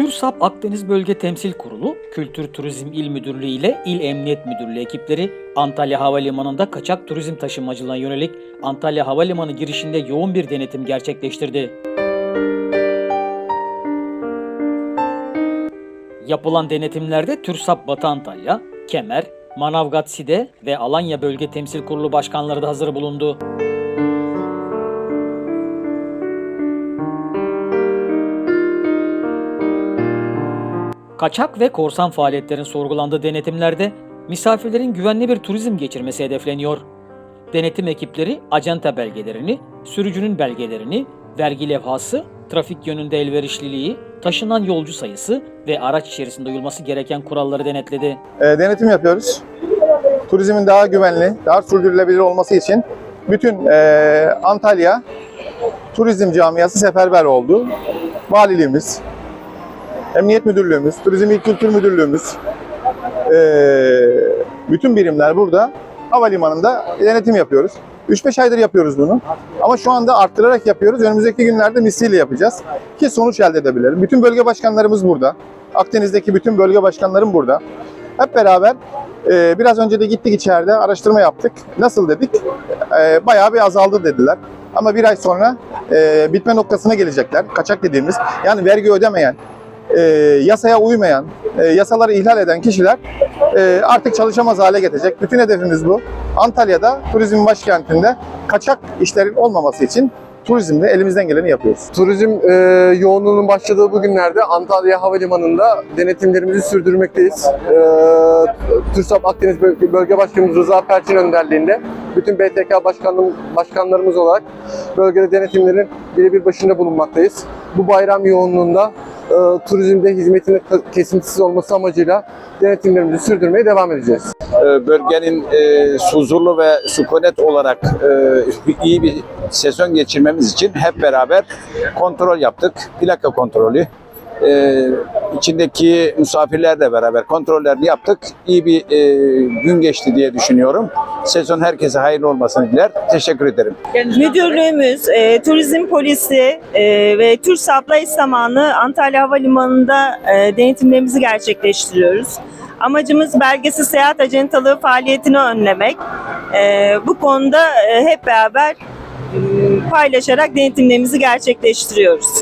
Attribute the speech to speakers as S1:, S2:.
S1: TÜRSAP Akdeniz Bölge Temsil Kurulu, Kültür Turizm İl Müdürlüğü ile İl Emniyet Müdürlüğü ekipleri Antalya Havalimanı'nda kaçak turizm taşımacılığına yönelik Antalya Havalimanı girişinde yoğun bir denetim gerçekleştirdi. Yapılan denetimlerde TÜRSAP Batı Antalya, Kemer, Manavgat Side ve Alanya Bölge Temsil Kurulu başkanları da hazır bulundu. Kaçak ve korsan faaliyetlerin sorgulandığı denetimlerde misafirlerin güvenli bir turizm geçirmesi hedefleniyor. Denetim ekipleri acenta belgelerini, sürücünün belgelerini, vergi levhası, trafik yönünde elverişliliği, taşınan yolcu sayısı ve araç içerisinde uyulması gereken kuralları denetledi.
S2: E, denetim yapıyoruz. Turizmin daha güvenli, daha sürdürülebilir olması için bütün e, Antalya turizm camiası seferber oldu. Valiliğimiz, Emniyet Müdürlüğümüz, Turizm İl Kültür Müdürlüğümüz, bütün birimler burada havalimanında denetim yapıyoruz. 3-5 aydır yapıyoruz bunu. Ama şu anda arttırarak yapıyoruz. Önümüzdeki günlerde misliyle yapacağız. Ki sonuç elde edebilelim. Bütün bölge başkanlarımız burada. Akdeniz'deki bütün bölge başkanlarım burada. Hep beraber biraz önce de gittik içeride araştırma yaptık. Nasıl dedik? Bayağı bir azaldı dediler. Ama bir ay sonra e, bitme noktasına gelecekler. Kaçak dediğimiz yani vergi ödemeyen, e, yasaya uymayan, e, yasaları ihlal eden kişiler e, artık çalışamaz hale getirecek. Bütün hedefimiz bu. Antalya'da turizm başkentinde kaçak işlerin olmaması için turizmde elimizden geleni yapıyoruz.
S3: Turizm e, yoğunluğunun başladığı bu günlerde Antalya Havalimanı'nda denetimlerimizi sürdürmekteyiz. E, TÜRSAP Akdeniz Böl- Bölge Başkanımız Rıza Perçin önderliğinde bütün BTK başkanlığım, başkanlarımız olarak bölgede denetimlerin birebir başında bulunmaktayız. Bu bayram yoğunluğunda e, turizmde hizmetin ka- kesintisiz olması amacıyla denetimlerimizi sürdürmeye devam edeceğiz.
S4: e, bölgenin e, huzurlu ve sükunet olarak e, iyi bir sezon geçirmemiz için hep beraber kontrol yaptık. Plaka kontrolü. E, içindeki misafirlerle beraber kontrollerini yaptık. İyi bir e, gün geçti diye düşünüyorum. Sezon herkese hayırlı olmasını diler. Teşekkür ederim.
S5: Müdürlüğümüz, e, turizm polisi e, ve TÜRSAP'la eş zamanlı Antalya Havalimanı'nda e, denetimlerimizi gerçekleştiriyoruz. Amacımız belgesiz seyahat acentalığı faaliyetini önlemek. E, bu konuda e, hep beraber e, paylaşarak denetimlerimizi gerçekleştiriyoruz.